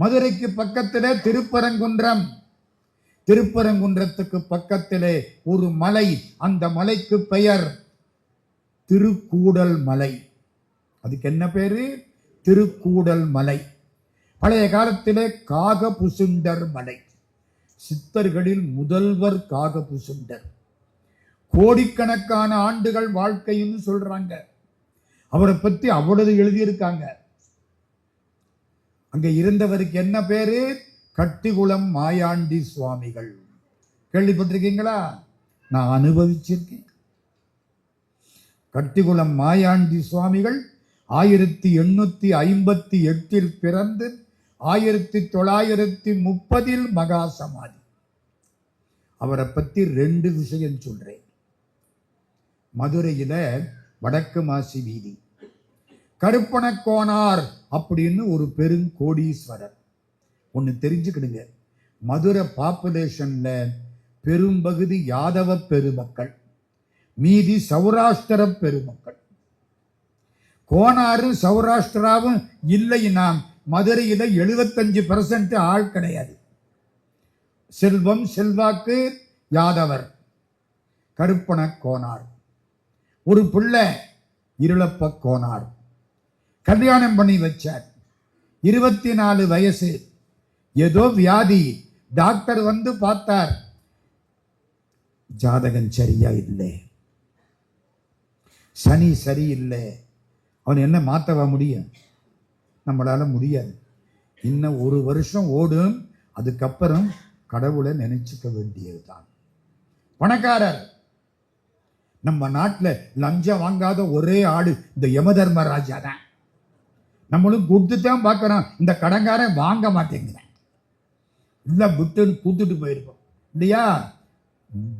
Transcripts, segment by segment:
மதுரைக்கு பக்கத்திலே திருப்பரங்குன்றம். திருப்பரங்குன்றத்துக்கு பக்கத்திலே ஒரு மலை அந்த மலைக்கு பெயர் திருக்கூடல் மலை. அதுக்கு என்ன பேரு? திருக்கூடல் மலை. பழைய காலத்திலே காகபுசுண்டர் மலை. சித்தர்களில் முதல்வர் காகபுசுண்டர். கோடிக்கணக்கான ஆண்டுகள் வாழ்க்கைன்னு சொல்றாங்க. அவரை பற்றி அவ்வளவு எழுதியிருக்காங்க. அங்கே இருந்தவருக்கு என்ன பேரு? கட்டிகுளம் மாயாண்டி சுவாமிகள். கேள்விப்பட்டிருக்கீங்களா? நான் அனுபவிச்சிருக்கேன். கட்டிகுளம் மாயாண்டி சுவாமிகள் ஆயிரத்தி எண்ணூற்றி ஐம்பத்தி எட்டில் பிறந்து ஆயிரத்தி தொள்ளாயிரத்தி முப்பதில் மகா சமாதி அவரை பற்றி ரெண்டு விஷயம் சொல்கிறேன் மதுரையில் வடக்கு மாசி வீதி. கருப்பணக்கோனார் அப்படின்னு ஒரு பெருங்கோடீஸ்வரர். ஒன்று தெரிஞ்சுக்கிடுங்க. மதுரை பாப்புலேஷனில் பெரும்பகுதி யாதவ பெருமக்கள். மீதி சௌராஷ்டிர பெருமக்கள். கோனாரும் சௌராஷ்டிராவும் இல்லைன்னா மதுரையில் எழுபத்தஞ்சு பர்சன்ட் ஆள் கிடையாது. செல்வம் செல்வாக்கு யாதவர். கருப்பண கோனார் ஒரு பிள்ளை இருளப்ப கோனார் கல்யாணம் பண்ணி வச்சார். இருபத்தி நாலு வயசு. ஏதோ வியாதி. டாக்டர் வந்து பார்த்தார். ஜாதகம் சரியா இல்லை. சனி சரியில்லை. அவன் என்ன மாற்றவா முடியும்? நம்மளால முடியாது. இன்னும் ஒரு வருஷம் ஓடும். அதுக்கப்புறம் கடவுளை நினைச்சுக்க வேண்டியதுதான். பணக்காரர். நம்ம நாட்டில் லஞ்சம் வாங்காத ஒரே ஆடு இந்த யமதர்மராஜா தான். நம்மளும் கொடுத்து தான் பார்க்குறோம். இந்த கடன்காரன் வாங்க மாட்டேங்கிறேன். இல்லை விட்டுன்னு கூத்துட்டு போயிருப்போம் இல்லையா?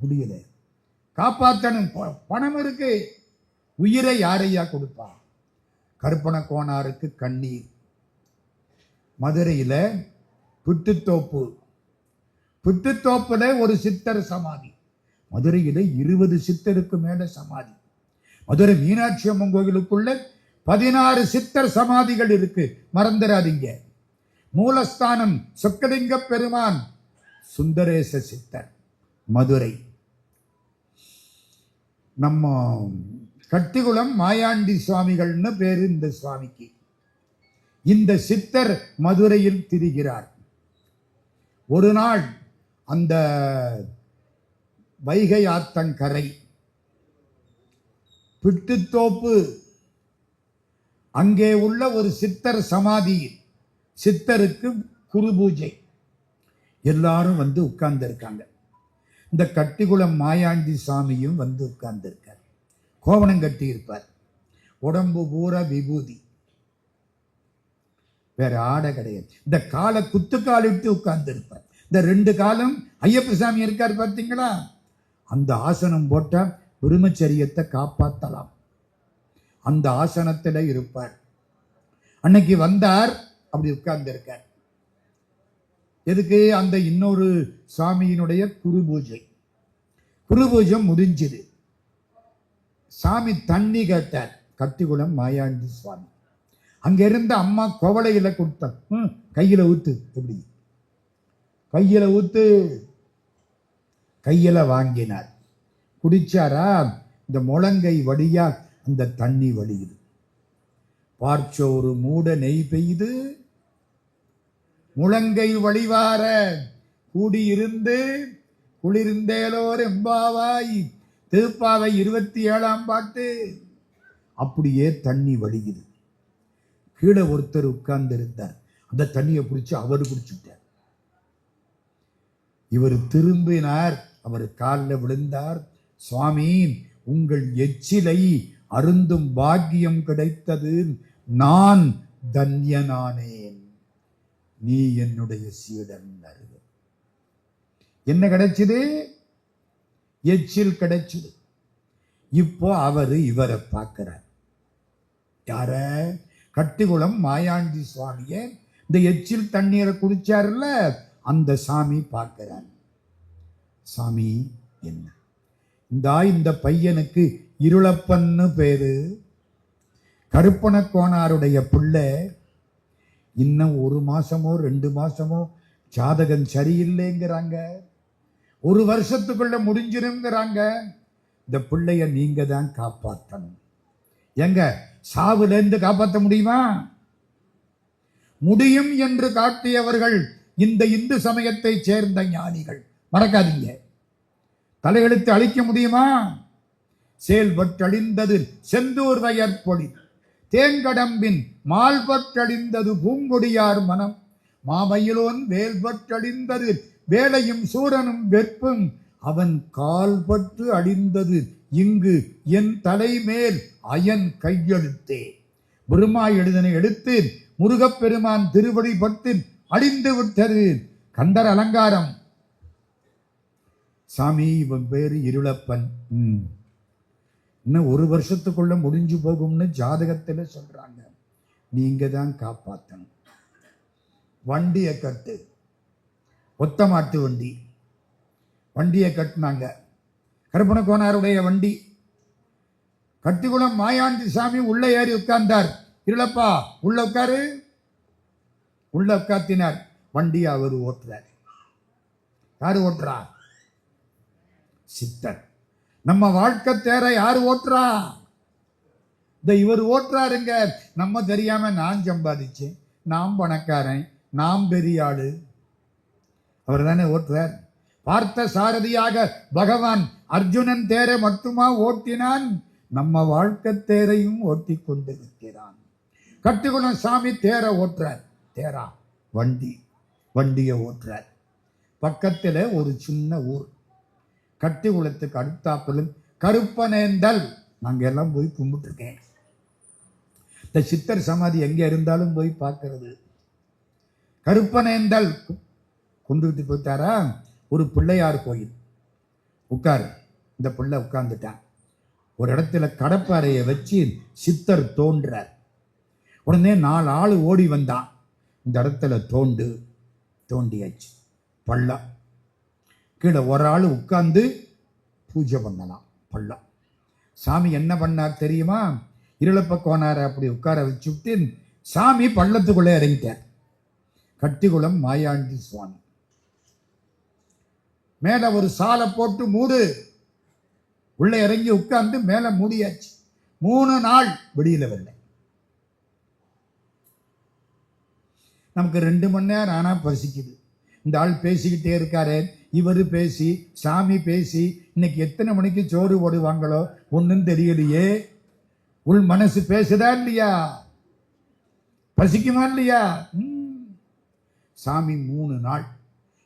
முடியல. காப்பாற்றணும் பணம் இருக்கு. உயிரை யாரையா கொடுப்பா கருப்பண கோணாருக்கு கண்ணீர். மதுரையில் பிட்டுத்தோப்பு பிட்டுத்தோப்பில் ஒரு சித்தர் சமாதி. மதுரையில் இருபது சித்தருக்கு மேலே சமாதி. மதுரை மீனாட்சி அம்மன் கோயிலுக்குள்ளே பதினாறு சித்தர் சமாதிகள் இருக்கு. மறந்துடாதீங்க. மூலஸ்தானம் சொக்கலிங்க பெருமான் சுந்தரேச சித்தர் மதுரை. நம்ம கட்டிகுளம் மாயாண்டி சுவாமிகள்னு பேர் இந்த சுவாமிக்கு. இந்த சித்தர் மதுரையில் திரிகிறார். ஒரு நாள் அந்த வைகை ஆத்தங்கரை பிட்டுத்தோப்பு அங்கே உள்ள ஒரு சித்தர் சமாதியில். சித்தருக்கு குரு பூஜை. எல்லாரும் வந்து உட்கார்ந்துருக்காங்க. இந்த கட்டிக்குளம் மாயாண்டி சாமியும் வந்து உட்கார்ந்துருக்கார். கோவணம் கட்டி இருப்பார் உடம்பு பூரா விபூதி. வேற ஆடை கிடையாது. இந்த காலை குத்துக்காலிட்டு உட்கார்ந்து இருப்பார் இந்த ரெண்டு காலம் ஐயப்ப சாமி இருக்கார் பார்த்தீங்களா? அந்த ஆசனம் போட்டால் பிரம்மச்சரியத்தை காப்பாற்றலாம் அந்த ஆசனத்தில் இருப்பார். அன்னைக்கு வந்தார் அப்படி உட்கார்ந்திருக்கார். எதுக்கு? அந்த இன்னொரு சாமியினுடைய குரு பூஜை. குரு பூஜை முடிஞ்சுது. சாமி தண்ணி கேட்டார் கத்திகுளம் மாயாண்டி சுவாமி. அங்கே இருந்த அம்மா கோவலையில் கொடுத்தார் ம், கையில் ஊத்து எப்படி? கையில் ஊத்து கையில் வாங்கினார். குடிச்சாரா? இந்த முழங்கை வடியாக அந்த தண்ணி வழியுது. பார்ச்சோறு மூட நெய் பெய்து முழங்கை வழிவார கூடியிருந்து குளிர்ந்தேலோர் எம்பாவாய் திருப்பாவை இருபத்தி ஏழாம் பாட்டு. அப்படியே தண்ணி வழியுது. கீழே ஒருத்தர் உட்கார்ந்து இருந்தார் அந்த தண்ணியை பிடிச்சி அவர் குடிச்சுட்டார். இவர் திரும்பினார். அவர் காலில் விழுந்தார். சுவாமி உங்கள் எச்சிலை அருந்தும் பாக்கியம் கிடைத்தது. நான் தன்யனானேன். நீ என்னுடைய சீடன் அருகு என்ன கிடைச்சது? எச்சில் கிடைச்சது. இப்போ அவரு இவரை பார்க்கிறார். யார? கட்டிகுளம் மாயாண்டி சுவாமிய. இந்த எச்சில் தண்ணீரை குடிச்சாருல்ல? அந்த சாமி பார்க்கிறார். சாமி என்ன? இந்தா இந்த பையனுக்கு இருளப்பன்னு பேரு. கருப்பண கோனாருடைய பிள்ளை இன்னும் ஒரு மாதமோ ரெண்டு மாதமோ ஜாதகம் சரியில்லைங்கிறாங்க. ஒரு வருஷத்துக்குள்ளே முடிஞ்சிருங்கிறாங்க. இந்த பிள்ளைய நீங்கள் தான் காப்பாற்றணும் எங்க? சாவுலேருந்து காப்பாற்ற முடியுமா? முடியும் என்று காட்டியவர்கள் இந்த இந்து சமயத்தை சேர்ந்த ஞானிகள். மறக்காதீங்க. தலையெழுத்து அழிக்க முடியுமா? செயல்பட்டழிந்தது செந்தூர் வயற்பொழி தேங்கடம்பின் மால்பட்டழிந்தது பூங்கொடியார் மனம். மாமையிலோன் வேல்பட்டழிந்தது வேலையும் சூரனும் வெற்பும். அவன் கால்பட்டு அழிந்தது இங்கு என் தலைமேல் அயன் கையெழுத்தே. பெருமா எழுதனை எடுத்து முருகப்பெருமான் திருவடி பட்டு அழிந்து விட்டது. கந்தர் அலங்காரம். சாமி இவன் பேரு இருளப்பன். ம். இன்னும் ஒரு வருஷத்துக்குள்ளே முடிஞ்சு போகும்னு ஜாதகத்தில் சொல்கிறாங்க நீங்கள் தான் காப்பாற்றணும் வண்டியை கட்டு. ஒத்த மாட்டு வண்டி. வண்டியை கட்டினாங்க. கருப்பண கோனாருடைய வண்டி. கட்டுக்குளம் மாயாண்டி சாமி உள்ளே ஏறி உட்கார்ந்தார். இருளப்பா உள்ள உட்காரு. உள்ள உட்காத்தினார் வண்டியை அவர் ஓட்டுறார். யார் ஓட்டுறா? சித்தர் நம்ம வாழ்க்கை தேர யார் ஓட்டுறா? இந்த இவர் ஓட்டுறாருங்க. நம்ம தெரியாம நான் சம்பாதிச்சேன். நாம் பணக்காரன். நாம் பெரிய ஆளு. அவர் தானே ஓட்டுறார். பார்த்த சாரதியாக பகவான் அர்ஜுனன் தேரை மட்டுமா ஓட்டினான்? நம்ம வாழ்க்கை தேரையும் ஓட்டி கொண்டிருக்கிறான். கட்டுக்குளம் சாமி தேரை ஓட்டுறார். தேரா வண்டி. வண்டியை ஓட்டுறார். பக்கத்தில் ஒரு சின்ன ஊர். கட்டி குளத்துக்கு அடுத்தாப்பிலும் கருப்பனேந்தல். நாங்கள் எல்லாம் போய் கும்பிட்டுருக்கேன். இந்த சித்தர் சமாதி எங்கே இருந்தாலும் போய் பார்க்கறது. கருப்பனேந்தல். கொண்டுகிட்டு போயிட்டாரா? ஒரு பிள்ளையார் கோயில். உட்காரு. இந்த பிள்ளை உட்கார்ந்துட்டான். ஒரு இடத்துல கடப்பாறையை வச்சு சித்தர் தோன்றார். உடனே நாலு ஆள் ஓடி வந்தான். இந்த இடத்துல தோண்டு தோண்டியாச்சு. பள்ளம். கீழே ஒரு ஆள் உட்காந்து பூஜை பண்ணலாம். பள்ளம் சாமி என்ன பண்ணார் தெரியுமா? இருளப்ப கோனாரை அப்படி உட்கார வச்சுட்டு சாமி பள்ளத்துக்குள்ளே இறங்கிட்டார். கட்டிக்குளம் மாயாண்டி சுவாமி. மேலே ஒரு சாலை போட்டு மூடு. உள்ளே இறங்கி உட்கார்ந்து மேலே மூடியாச்சு. மூணு நாள் வெளியில் வரல. நமக்கு ரெண்டு மணி நேரம் ஆனால் பசிக்குது. இந்த ஆள் பேசிக்கிட்டே இருக்காரு. இவர் பேசி சாமி பேசி இன்னைக்கு எத்தனை மணிக்கு சோறு போடுவாங்களோ ஒன்றும் தெரியலையே. உள் மனசு பேசுதா இல்லையா? பசிக்குமா இல்லையா? சாமி மூணு நாள்.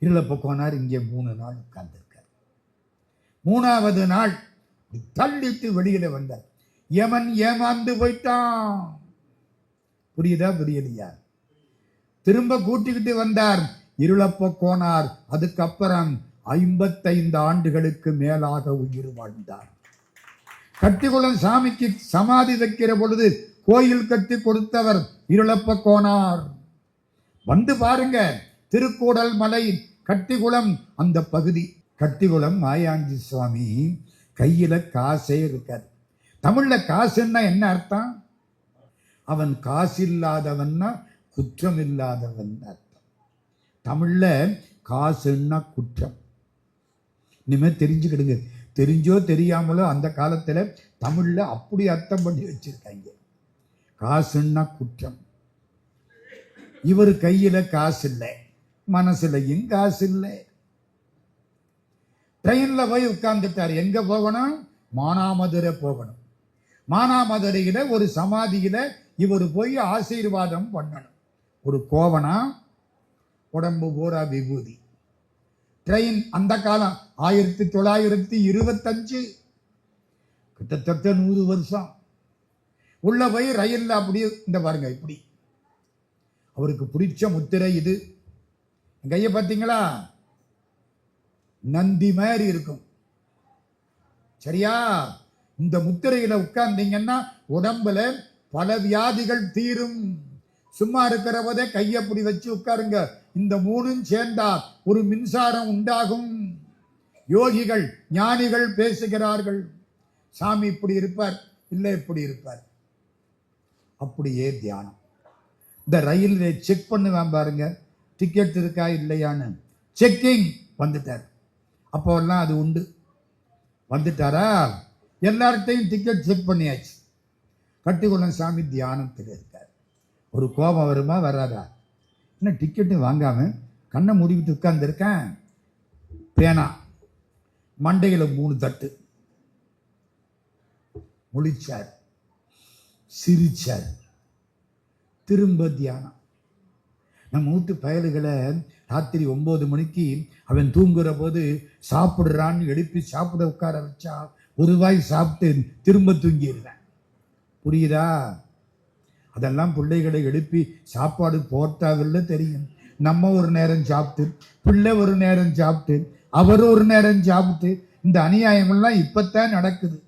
இருளப்ப போனார் இங்கே மூணு நாள் உட்கார்ந்துருக்கார். மூணாவது நாள் தள்ளித்து வெளியில் வெளியில வந்தார். யமன் ஏமாந்து போயிட்டான். புரியுதா புரியலையா? திரும்ப கூட்டிக்கிட்டு வந்தார். இருளப்ப கோனார் அதுக்கப்புறம் ஐம்பத்தைந்து ஆண்டுகளுக்கு மேலாக உயிர் வாழ்ந்தார். கட்டிக்குளம் சாமிக்கு சமாதி வைக்கிற பொழுது கோயில் கட்டி கொடுத்தவர் இருளப்ப கோனார். வந்து பாருங்க திருக்கூடல் மலை கட்டிக்குளம் அந்த பகுதி. கட்டிக்குளம் மாயாஞ்சி சுவாமி கையில் காசே இருக்காது. தமிழில் காசுன்னா என்ன அர்த்தம்? அவன் காசு இல்லாதவன்னா குற்றம் இல்லாதவன் அர்த்தம். தமிழில் காசுன்னா குற்றம். இனிமேல் தெரிஞ்சுக்கிடுங்க. தெரிஞ்சோ தெரியாமலோ அந்த காலத்தில் தமிழில் அப்படி அர்த்தம் பண்ணி வச்சுருக்காங்க. காசுன்னா குற்றம். இவர் கையில் காசு இல்லை. மனசுலையும் காசு இல்லை. ட்ரெயினில் போய் உட்கார்ந்துட்டார். எங்கே போகணும்? மானாமதுரை போகணும். மானாமதுரையில் ஒரு சமாதியில் இவர் போய் ஆசீர்வாதம் பண்ணணும். ஒரு கோவனா உடம்பு பூரா விபூதி. ட்ரெயின் அந்த காலம் ஆயிரத்தி தொள்ளாயிரத்தி இருபத்தஞ்சு. கிட்டத்தட்ட நூறு வருஷம். உள்ள போய் ரயில்ல அப்படியே இந்த பாருங்க இப்படி. அவருக்கு பிடிச்ச முத்திரை இது. என் கையை பார்த்தீங்களா? நந்தி மாதிரி இருக்கும். சரியா? இந்த முத்திரையில் உட்கார்ந்தீங்கன்னா உடம்புல பல வியாதிகள் தீரும். சும்மா இருக்கிற போதே கையை அப்படி வச்சு உட்காருங்க. இந்த மூணும் சேர்ந்தா ஒரு மின்சாரம் உண்டாகும். யோகிகள் ஞானிகள் பேசுகிறார்கள். சாமி இப்படி இருப்பார் இல்லை இப்படி இருப்பார். அப்படியே தியானம். இந்த ரயில்வே செக் பண்ணுவேன் பாருங்க. டிக்கெட் இருக்கா இல்லையான்னு. செக்கிங் வந்துட்டார். அப்போல்லாம் அது உண்டு. வந்துட்டாரா? எல்லார்ட்டையும் டிக்கெட் செக் பண்ணியாச்சு. கட்டிக்குளம் சாமி தியானம் இருக்கார் ஒரு கோபம் வருமா? வராதா? என்ன டிக்கெட்டு வாங்காமல் கண்ணை மூடிக்கிட்டு உட்காந்துருக்கேன் பேனா மண்டையில் மூணு தட்டு. முழிச்சார். சிரிச்சார். திரும்ப தியானம். நம்ம வீட்டு பயலுகளை ராத்திரி ஒம்பது மணிக்கு அவன் தூங்குற போது சாப்பிடுறான்னு எழுப்பி சாப்பிட உட்கார வச்சா ஒரு வாய் சாப்பிட்டு திரும்ப தூங்கிடுறேன் புரியுதா? அதெல்லாம் பிள்ளைகளை எழுப்பி சாப்பாடு போட்டாவில்ல தெரியும். நம்ம ஒரு நேரம் சாப்பிட்டு பிள்ளை ஒரு நேரம் சாப்பிட்டு அவர் ஒரு நேரம் சாப்பிட்டு இந்த அநியாயமெல்லாம் இப்போத்தான் நடக்குது.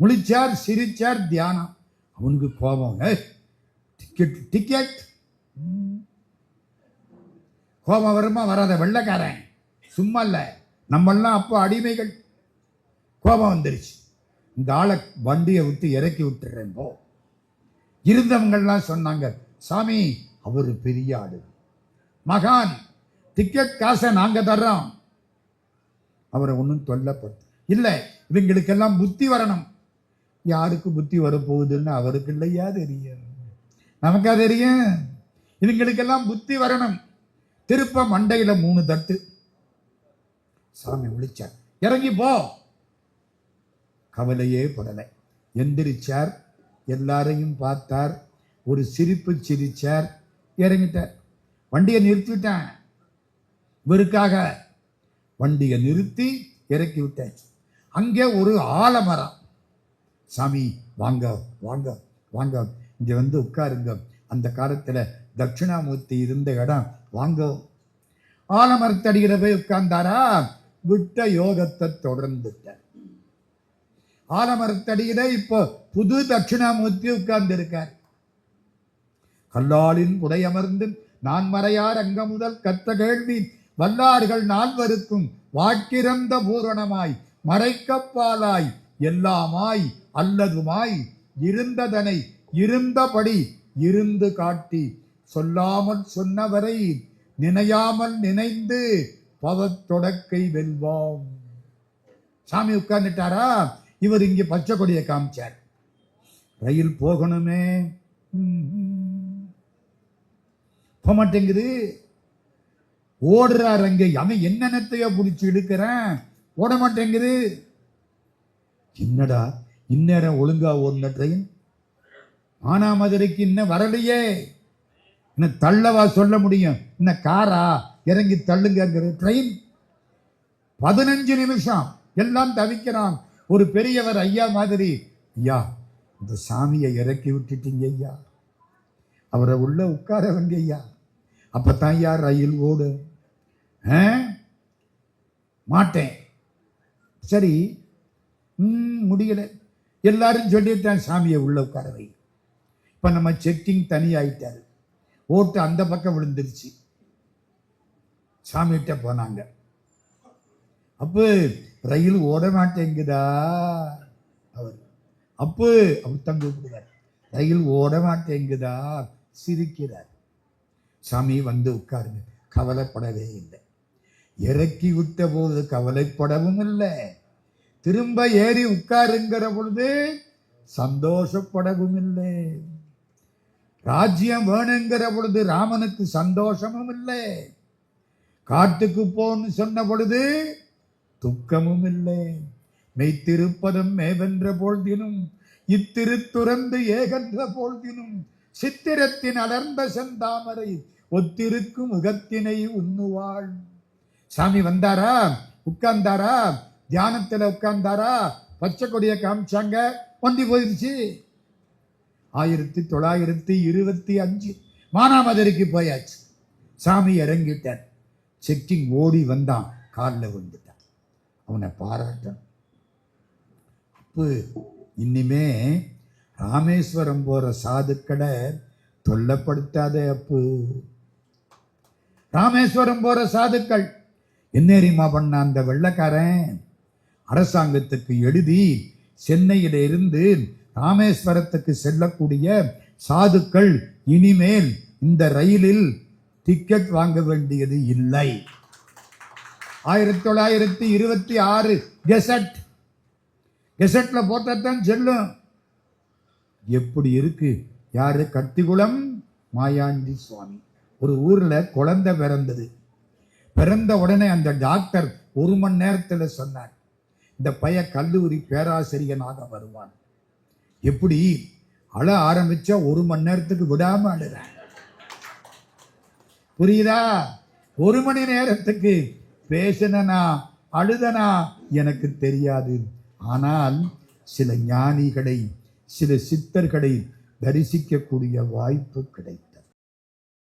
முழிச்சார் சிரிச்சார் தியானம். அவனுக்கு கோபம். டிக்கெட் டிக்கெட் கோபம் வருமா வராத வெள்ளைக்காரன்? சும்மா இல்லை. நம்மெல்லாம் அப்போ அடிமைகள். கோபம் வந்துருச்சு. இந்த ஆளை வண்டியை விட்டு இறக்கி விட்டுறேன் போ. இருந்தவங்கள்லாம் சொன்னாங்க சாமி அவர் பெரிய ஆடு மகான் டிக்கெட் காசை நாங்கள் தர்றோம். அவரை ஒன்றும் தொல்லப்பட்டு இல்லை இவங்களுக்கெல்லாம் புத்தி வரணும். யாருக்கு புத்தி வரப்போகுதுன்னு அவருக்கு இல்லையா தெரியும். நமக்கா தெரியும்? இவங்களுக்கெல்லாம் புத்தி வரணும். திருப்ப மண்டையில் மூணு தட்டு. சாமி விழிச்சார் இறங்கி போ. கவலையே படலை. எந்திரிச்சார். எல்லாரையும் பார்த்தார். ஒரு சிரிப்பு சிரித்தார் இறங்கிட்டார். வண்டியை நிறுத்திவிட்டேன். இவருக்காக வண்டியை நிறுத்தி இறக்கி விட்டாச்சு அங்கே ஒரு ஆலமரம். சாமி வாங்க வாங்க வாங்க. இங்கே வந்து உட்காருங்க. அந்த காலத்தில் தட்சிணாமூர்த்தி இருந்த இடம். வாங்க. ஆலமரத்தடிகிற போய் உட்கார்ந்தாரா? விட்ட யோகத்தை தொடர்ந்துட்டார். ஆலமரத்தடியில இப்போ புது தட்சிணாமூர்த்தி உட்கார்ந்து இருக்கார் கல்லாலின் புடையமர்ந்து நான் மறையார் அங்க முதல் கத்த கேள்வி வல்லார்கள் நால்வருக்கும் வாக்கிறந்த பூரணமாய் மறைக்கப்பாலாய் எல்லாமாய் அல்லதுமாய் இருந்ததனை இருந்தபடி இருந்து காட்டி சொல்லாமல் சொன்னவரை நினையாமல் நினைந்து பவத்தொடக்கை வெல்வாம். சாமி உட்கார்ந்துட்டாரா? இவர் இங்கே பச்சை கொடியை காமிச்சார். ரயில் போகணுமே. போக மாட்டேங்குது. ஓடுறார் அங்கே. அவன் என்னென்னத்தையோ பிடிச்சி இழுக்கிறேன். ஓட மாட்டேங்குது. என்னடா இந்நேரம் ஒழுங்கா ஓடின ட்ரெயின் மானாமதுரைக்கு இன்னும் வரலையே. இன்னும் தள்ளவா சொல்ல முடியும். இன்னும் காரா இறங்கி தள்ளுங்கிற ட்ரெயின் பதினஞ்சு நிமிஷம். எல்லாம் தவிக்கிறான். ஒரு பெரியவர் ஐயா மாதிரி. ஐயா இந்த சாமியை இறக்கி விட்டுட்டீங்க ஐயா. அவரை உள்ள உட்கார வைங்க ஐயா. அப்பதான் ஐயா ரயில் ஓடு மாட்டேன். சரி. ம், முடியல. எல்லாரும் சொல்லிட்டான் சாமியை உள்ள உட்கார வை. இப்போ நம்ம செக்கிங் தனியாயிட்டாரு. ஓட்டு அந்த பக்கம் விழுந்துருச்சு. சாமிகிட்ட போனாங்க. அப்போ ரயில் ஓட மாட்டேங்குதா? அவர். அப்பு அவர் தங்க கூப்பிடுவார் ரயில் ஓட மாட்டேங்குதா? சிரிக்கிறார். சாமி வந்து உட்காருங்க. கவலைப்படவே இல்லை. இறக்கி விட்ட போது கவலைப்படவும் இல்லை. திரும்ப ஏறி உட்காருங்கிற பொழுது சந்தோஷப்படவும் இல்லை. ராஜ்யம் வேணுங்கிற பொழுது ராமனுக்கு சந்தோஷமும் இல்லை. காட்டுக்கு போன்னு சொன்ன பொழுது துக்கமும் இல்லை மெய்த்திருப்பதும் மேவென்ற பொழுதினும் இத்திருத்துறந்து ஏகன்ற பொழுதினும் சித்திரத்தின் அடர்ந்த செந்தாமரை ஒத்திருக்கும் முகத்தினை உண்ணுவாள். சாமி வந்தாரா? உட்கார்ந்தாரா? தியானத்தில் உட்கார்ந்தாரா? பச்சை கொடியை காமிச்சாங்க. ஒந்தி போயிருச்சு. ஆயிரத்தி தொள்ளாயிரத்தி இருபத்தி அஞ்சு மானாமதுரைக்கு போயாச்சு. சாமி இறங்கிட்டார். செக்கிங் ஓடி வந்தான். காலில் வந்து அவனை பாராட்டன் அப்போ இனிமே ராமேஸ்வரம் போகிற சாதுக்களை தொல்லப்படுத்தாத அப்பு. ராமேஸ்வரம் போகிற சாதுக்கள் என்னேரிமா பண்ண அந்த வெள்ளக்காரன்? அரசாங்கத்துக்கு எழுதி சென்னையிலிருந்து ராமேஸ்வரத்துக்கு செல்லக்கூடிய சாதுக்கள் இனிமேல் இந்த ரயிலில் டிக்கெட் வாங்க வேண்டியது இல்லை. ஆயிரத்தி தொள்ளாயிரத்தி இருபத்தி ஆறு கெசட். கெசட்டில் போட்டத்தான் செல்லும். எப்படி இருக்கு? யாரு? கத்திகுளம் மாயாண்டி சுவாமி. ஒரு ஊரில் குழந்தை பிறந்தது. பிறந்த உடனே அந்த டாக்டர் ஒரு மணி நேரத்தில் சொன்னார் இந்த பைய கல்லூரி பேராசிரியனாக வருவான். எப்படி? அழ ஆரம்பிச்சா ஒரு மணி நேரத்துக்கு விடாம அழுற புரியுதா? ஒரு மணி நேரத்துக்கு பேசினனா அழுதனா? எனக்கு தெரியாது. ஆனால் சில ஞானிகளை சில சித்தர்களை தரிசிக்கக்கூடிய வாய்ப்பு கிடைக்கும்.